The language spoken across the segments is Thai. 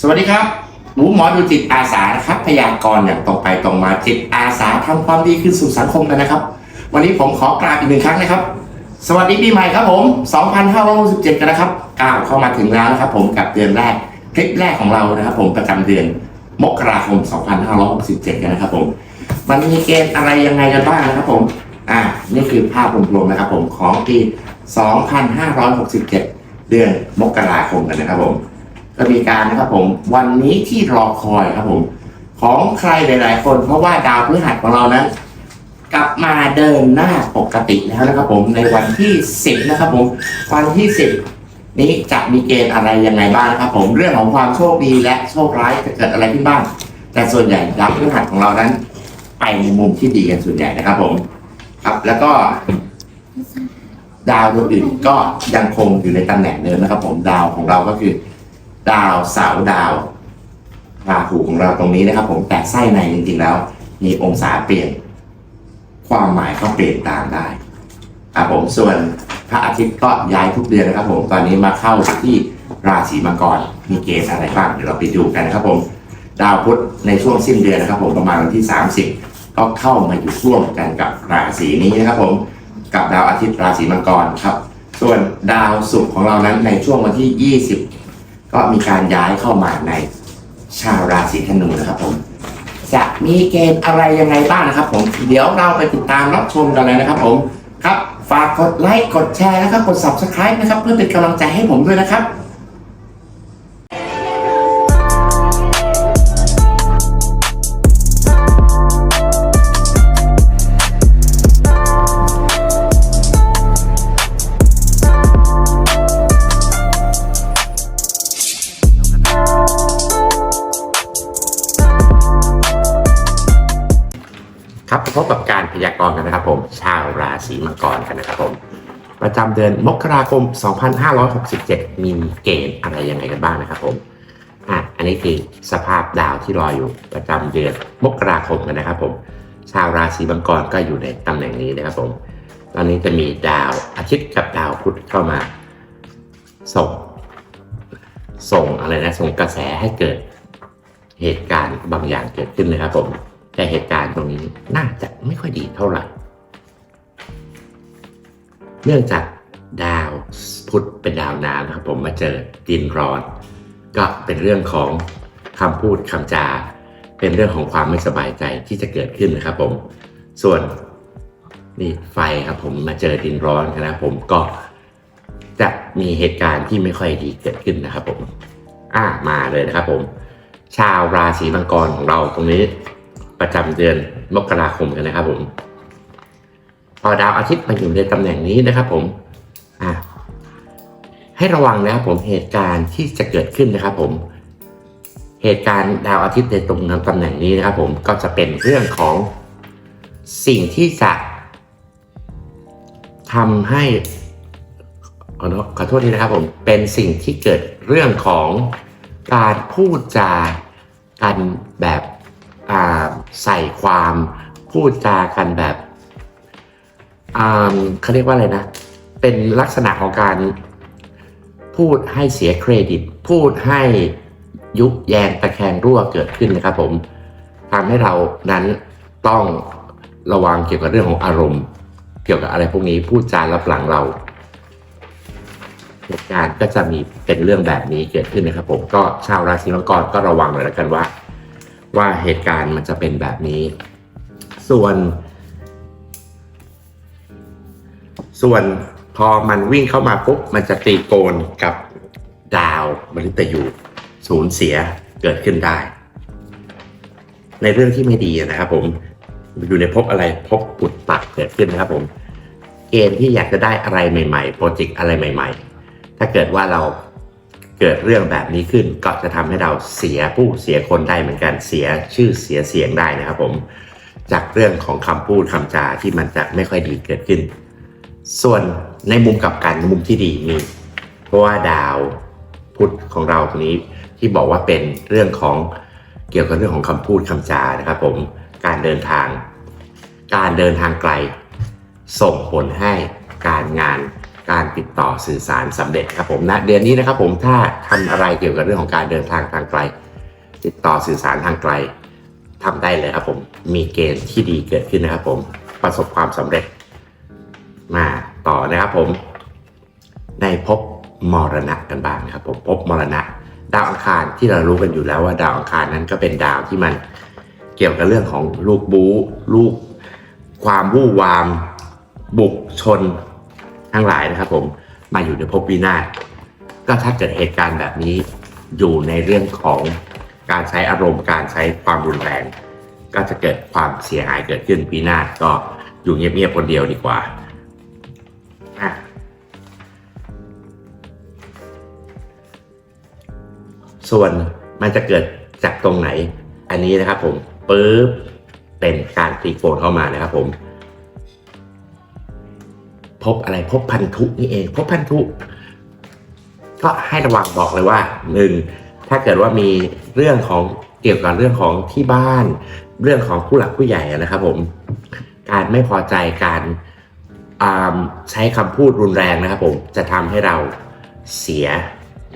สวัสดีครับหมูหมอดูจิตอาสานะครับพยากรณ์อย่างตรงไปตรงมาจิตอาสาทำความดีขึ้นสู่สังคมกันนะครับ วันนี้ผมขอกราบอีกหนึ่งครั้งนะครับ สวัสดีปีใหม่ครับผม 2567 กันนะครับก้าวเข้ามาถึงแล้วนะครับ ผมกับเดือนแรกคลิปแรกของเรานะครับผมประจำเดือนมกราคม 2567 กันนะครับ ผมมันมีเกณฑ์อะไรยังไงกันบ้างนะครับ ผม อ่า นี่คือภาพรวมๆนะครับ ผมของปี 2567 เดือนมกราคมกันนะครับผม ก็มีการนะครับผม วันนี้ที่รอคอยครับผม ของใครหลาย ๆ คน เพราะว่าดาวพฤหัสของเรานั้น กลับมาเดินหน้าปกติแล้วนะครับผมในวันที่ 10 นะครับผม วันที่ 10 นี้จะมีเกณฑ์อะไรยังไงบ้างครับ ผมเรื่องของความโชคดีและโชคร้ายจะเกิดอะไรขึ้นบ้าง แต่ส่วนใหญ่ดาวพฤหัสของเรานั้น ไปในมุมที่ดีกันส่วนใหญ่นะครับผม ครับแล้วก็ดาวดวงอื่นก็ยังคงอยู่ในตำแหน่งเดิมนะครับผมดาวของเราก็คือ ดาวเสาดาวราหูของเราตรงนี้นะครับ ผมแต่ไส้ในจริงๆแล้ว มีองศาเปลี่ยน ความหมายก็เปลี่ยนตามได้ครับผมส่วนพระอาทิตย์ก็ย้ายทุกเดือนนะครับ ผมตอนนี้มาเข้าที่ราศีมังกรมีเกณฑ์อะไรบ้างเดี๋ยวเราไปดูกันนะครับ ผม ดาวพุธในช่วงสิ้นเดือนนะครับ ผมประมาณวันที่ 30 ก็เข้ามาอยู่ร่วมกันกับราศีนี้นะครับ ผมกับดาวอาทิตย์ราศีมังกรครับ ส่วนดาวศุกร์ของเรานั้นในช่วงวันที่20 ก็มีการย้ายเข้ามาในชาวราศีธนูนะครับผม จะมีเกณฑ์อะไรยังไงบ้างนะครับ ผม เดี๋ยวเราไปติดตามรับชมกันเลยนะครับ ผมครับ ฝากกดไลค์กดแชร์นะครับกด subscribe นะครับ เพื่อเป็นกำลังใจให้ผมด้วยนะครับ พบกับการพยากรณ์กันนะครับ ผมชาวราศีมังกรกันนะครับผมประจำเดือนมกราคม 2567 มีเกณฑ์อะไรยังไงกันบ้างนะครับผมอะอันนี้คือสภาพดาวที่รออยู่ประจำเดือนมกราคมกันนะครับผมชาวราศีมังกรก็อยู่ในตำแหน่งนี้นะครับผมตอนนี้จะมีดาวอาทิตย์กับดาวพุธเข้ามาส่งส่งอะไรนะส่งกระแสให้เกิดเหตุการณ์บางอย่างเกิดขึ้นนะครับผม แต่เหตุการณ์ตรงนี้น่าจะไม่ค่อยดีเท่าไหร่ เนื่องจากดาวพุธเป็นดาวน้ำนะครับผมมาเจอดินร้อน ก็เป็นเรื่องของคำพูดคำจา เป็นเรื่องของความไม่สบายใจที่จะเกิดขึ้นนะครับผม ส่วนนี่ไฟครับผมมาเจอดินร้อนนะครับผมก็จะมีเหตุการณ์ที่ไม่ค่อยดีเกิดขึ้นนะครับผม อ่ามาเลยนะครับผม ชาวราศีมังกรของเราตรงนี้ ประจำเดือนมกราคมกันนะครับผม พอดาวอาทิตย์มาอยู่ในตำแหน่งนี้นะครับ ผมอะให้ระวังนะครับผมเหตุการณ์ที่จะเกิดขึ้นนะครับ ผม เหตุการณ์ดาวอาทิตย์ในตรงนั้นตำแหน่งนี้นะครับ ผมก็จะเป็นเรื่องของสิ่งที่จะทำให้ขอโทษทีนะครับ ผมเป็นสิ่งที่เกิดเรื่องของการพูดจากันแบบ ใส่ความพูดจากันแบบเขาเรียกว่าอะไรนะ เป็นลักษณะของการพูดให้เสียเครดิต พูดให้ยุแยงตะแคงรั่วเกิดขึ้นนะครับผมทำให้เรานั้นต้องระวังเกี่ยวกับเรื่องของอารมณ์ เกี่ยวกับอะไรพวกนี้พูดจารับหลังเราเหตุการณ์ก็จะมีเป็นเรื่องแบบนี้เกิดขึ้นนะครับผมก็ชาวราศีมังกรก็ระวังหน่อยแล้วกันว่า ว่าเหตุการณ์มันจะเป็นแบบนี้ ส่วน ส่วนพอมันวิ่งเข้ามาปุ๊บมันจะตีโกนกับดาวมฤตยูสูญเสียเกิดขึ้นได้ ในเรื่องที่ไม่ดีนะครับผมอยู่ในภพอะไรภพปุดปัดเกิดขึ้นนะครับผม เกณฑ์ที่อยากจะได้อะไรใหม่ ๆ โปรเจกต์อะไรใหม่ ๆ ถ้าเกิดว่าเรา เกิดเรื่องแบบนี้ขึ้นก็จะทำให้เราเสียผู้เสียคนได้เหมือนกันเสียชื่อเสียเสียงได้นะครับผม จากเรื่องของคำพูดคำจาที่มันจะไม่ค่อยดีเกิดขึ้น ส่วนในมุมกลับกันมุมที่ดีมีเพราะว่าดาวพุธของเราตรงนี้ที่บอกว่าเป็นเรื่องของเกี่ยวกับเรื่องของคำพูดคำจานะครับ ผมการเดินทาง การเดินทางไกล ส่งผลให้การงาน การติดต่อสื่อสารสำเร็จครับผมนะเดือนนี้นะครับผมถ้าทำอะไรเกี่ยวกับเรื่องของการเดินทางทางไกล ติดต่อสื่อสารทางไกลทำได้เลยครับผมมีเกณฑ์ที่ดีเกิดขึ้นนะครับผมประสบความสำเร็จมาต่อนะครับผมในภพมรณะกันบ้างนะครับผมภพมรณะ ดาวอังคารที่เรารู้กันอยู่แล้วว่าดาวอังคารนั้นก็เป็นดาวที่มันเกี่ยวกับเรื่องของลูกบู๊ลูกความวู่วาม บุกชน ทั้งหลายนะครับ ผมมาอยู่ในภพวินาศก็ถ้าเกิดเหตุการณ์แบบนี้อยู่ในเรื่องของการใช้อารมณ์การใช้ความรุนแรง ก็จะเกิดความเสียหายเกิดขึ้นปีหน้าก็อยู่เงียบๆคนเดียวดีกว่าส่วนมันจะเกิดจากตรงไหน อันนี้นะครับผมปึ๊บเป็นการตีโฟนเข้ามานะครับผม พบอะไรพบพันธุนี่เอง พบพันธุ ก็ให้ระวังบอกเลยว่าหนึ่งถ้าเกิดว่ามีเรื่องของเกี่ยวกับเรื่องของที่บ้าน เรื่องของผู้หลักผู้ใหญ่นะครับ ผม การไม่พอใจการใช้คำพูดรุนแรงนะครับ ผมจะทำให้เราเสีย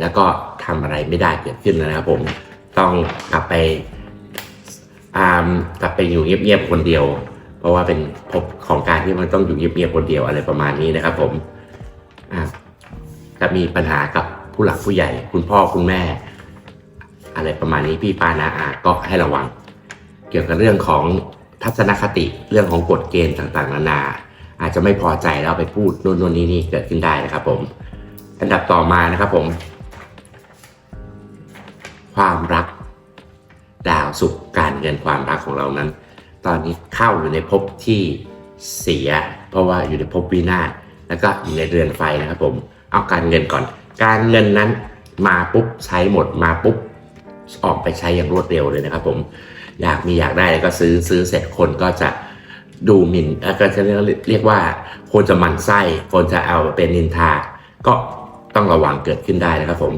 แล้วก็ทำอะไรไม่ได้เกิดขึ้นนะครับ ผมต้องกลับไปกลับไปอยู่เงียบๆคนเดียว เพราะว่าเป็นภพของการที่มันต้องอยู่เงียบๆคนเดียวอะไรประมาณนี้นะครับ ผมอ่าถ้ามีปัญหากับผู้หลักผู้ใหญ่ คุณพ่อคุณแม่ อะไรประมาณนี้พี่ปานาอาก็ให้ระวัง เกี่ยวกับเรื่องของทัศนคติเรื่องของกฎเกณฑ์ต่างๆ นานา อาจจะไม่พอใจแล้วไปพูดนู่นนู่นนี่นี่เกิดขึ้นได้นะครับ ผม อันดับต่อมานะครับ ผม ความรักดาวสุขการเงินความรักของเรานั้น ตอนนี้เข้าอยู่ในภพที่เสีย เพราะว่าอยู่ในภพวินาศแล้วก็อยู่ในเรือนไฟนะครับผมเอาการเงินก่อน การเงินนั้นมาปุ๊บใช้หมดมาปุ๊บออกไปใช้อย่างรวดเร็วเลยนะครับผมอยากมีอยากได้แล้วก็ซื้อซื้อเสร็จคนก็จะดูหมิ่นเอ่อก็จะเรียกว่าคนจะมันไส้คนจะเอาเป็นนินทา ก็ต้องระวังเกิดขึ้นได้นะครับผม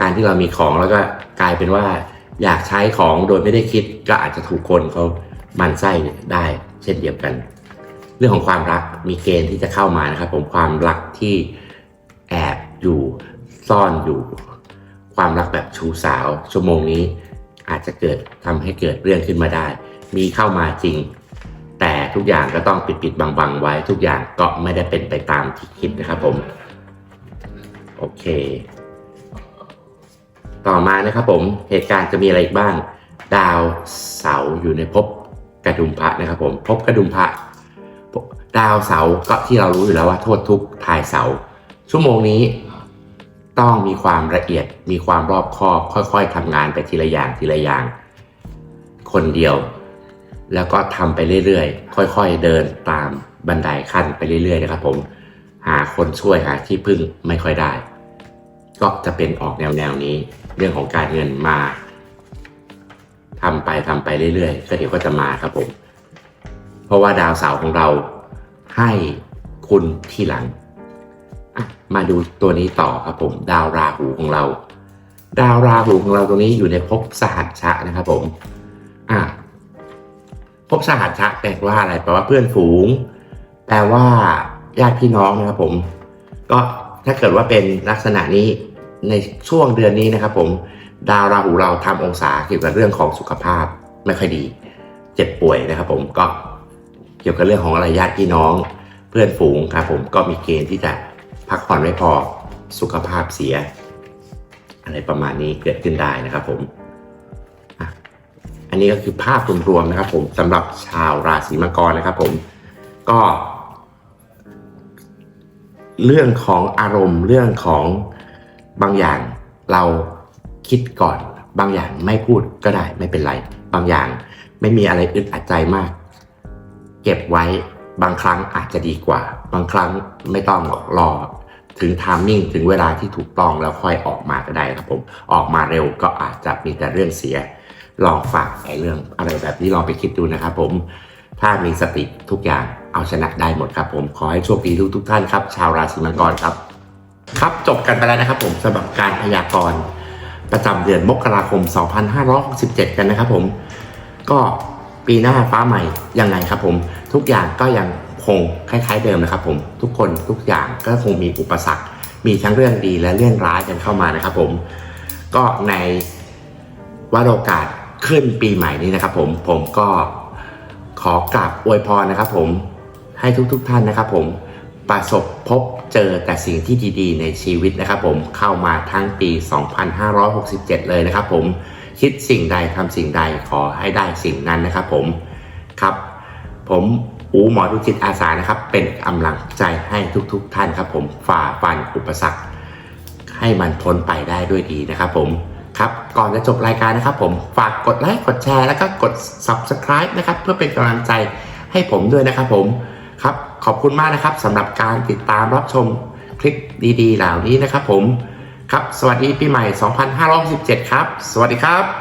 การที่เรามีของแล้วก็กลายเป็นว่า อยากใช้ของโดยไม่ได้คิดก็อาจจะถูกคนเขา มันไส้ได้เช่นเดียวกัน เรื่องของความรักมีเกณฑ์ที่จะเข้ามานะครับ ผมความรักที่แอบอยู่ซ่อนอยู่ ความรักแบบชูสาว ชั่วโมงนี้อาจจะเกิดทำให้เกิดเรื่องขึ้นมาได้ มีเข้ามาจริง แต่ทุกอย่างก็ต้องปิดปิดบังบังๆไว้ ทุกอย่างก็ไม่ได้เป็นไปตามที่คิดนะครับผมโอเค ต่อมานะครับผมเหตุการณ์จะมีอะไรอีกบ้าง ดาวเสาอยู่ในภพ กระดุมพระนะครับผมภพกระดุมพระดาวเสาก็ที่เรารู้อยู่แล้วว่าโทษทุกทายเสา ชั่วโมงนี้ต้องมีความละเอียดมีความรอบคอบ ค่อยๆทำงานไปทีละอย่างทีละอย่าง คนเดียว แล้วก็ทำไปเรื่อยๆ ค่อยๆเดินตามบันไดขั้นไปเรื่อยๆนะครับผมหาคนช่วยหาที่พึ่งไม่ค่อยได้ ก็จะเป็นออกแนวแนวๆนี้ เรื่องของการเงินมา ทำไปทำไปเรื่อยๆก็เดี๋ยวก็จะมาครับผม เพราะว่าดาวเสาร์ของเราให้คุณที่หลัง มาดูตัวนี้ต่อครับผม ดาวราหูของเรา ดาวราหูของเราตรงนี้อยู่ในภพสหัชชะนะครับผม อะภพสหัชชะแปลว่าอะไรแปลว่าเพื่อนฝูง แปลว่าญาติพี่น้องนะครับผม ก็ถ้าเกิดว่าเป็นลักษณะนี้ในช่วงเดือนนี้นะครับผม ดาวราหูเราทำองศาเกี่ยวกับเรื่องของสุขภาพไม่ค่อยดี เจ็บป่วยนะครับ ผมก็เกี่ยวกับเรื่องของอะไรญาติพี่น้อง เพื่อนฝูงครับ ผมก็มีเกณฑ์ที่จะพักผ่อนไม่พอสุขภาพเสีย อะไรประมาณนี้เกิดขึ้นได้นะครับ ผมอันนี้ก็คือภาพรวมๆนะครับ ผมสำหรับชาวราศีมังกรนะครับ ผมก็ เรื่องของอารมณ์เรื่องของบางอย่างเรา คิดก่อน บางอย่างไม่พูดก็ได้ไม่เป็นไร บางอย่างไม่มีอะไรอึดอัดใจมาก เก็บไว้บางครั้งอาจจะดีกว่า บางครั้งไม่ต้องรอถึงทามมิ่งถึงเวลาที่ถูกต้องแล้วค่อยออกมาก็ได้ครับผมออกมาเร็วก็อาจจะมีแต่เรื่องเสีย ลองฝากไอ้เรื่องอะไรแบบนี้ลองไปคิดดูนะครับผมถ้ามีสติทุกอย่างเอาชนะได้หมดครับผมขอให้โชคดีทุกทุกท่านครับ ชาวราศีมังกรครับ ครับจบกันไปแล้วนะครับผมสำหรับการพยากรณ์ ประจำเดือนมกราคม 2567 กันนะครับผม ก็ปีหน้าฟ้าใหม่ยังไงครับผม ทุกอย่างก็ยังคงคล้ายๆเดิมนะครับผมทุกคนทุกอย่างก็คงมีอุปสรรค มีทั้งเรื่องดีและเรื่องร้ายกันเข้ามานะครับผม ก็ในวันโอกาสขึ้นปีใหม่นี้นะครับ ผมผมก็ขอกราบอวยพรนะครับ ผมให้ทุกๆทท่านนะครับ ผม ประสบพบเจอแต่สิ่งที่ดีๆ ในชีวิตนะครับผมเข้ามาทั้งปี 2567 เลยนะครับผมคิดสิ่งใดทำสิ่งใดขอให้ได้สิ่งนั้นนะครับผมครับ ผมอูหมอดุจิตอาสานะครับ เป็นกำลังใจให้ทุกๆทท่านครับ ผมฝ่าฟันอุปสรรค ให้มันพ้นไปได้ด้วยดีนะครับผมครับก่อนจะจบรายการนะครับ ผมฝากกดไลค์กดแชร์แล้วก็กด subscribe นะครับ เพื่อเป็นกำลังใจให้ผมด้วยนะครับผมครับ ขอบคุณมากนะครับสำหรับการติดตามรับชมคลิปดีๆเหล่านี้นะครับผม ครับ สวัสดีปีใหม่ 2517 ครับ สวัสดีครับ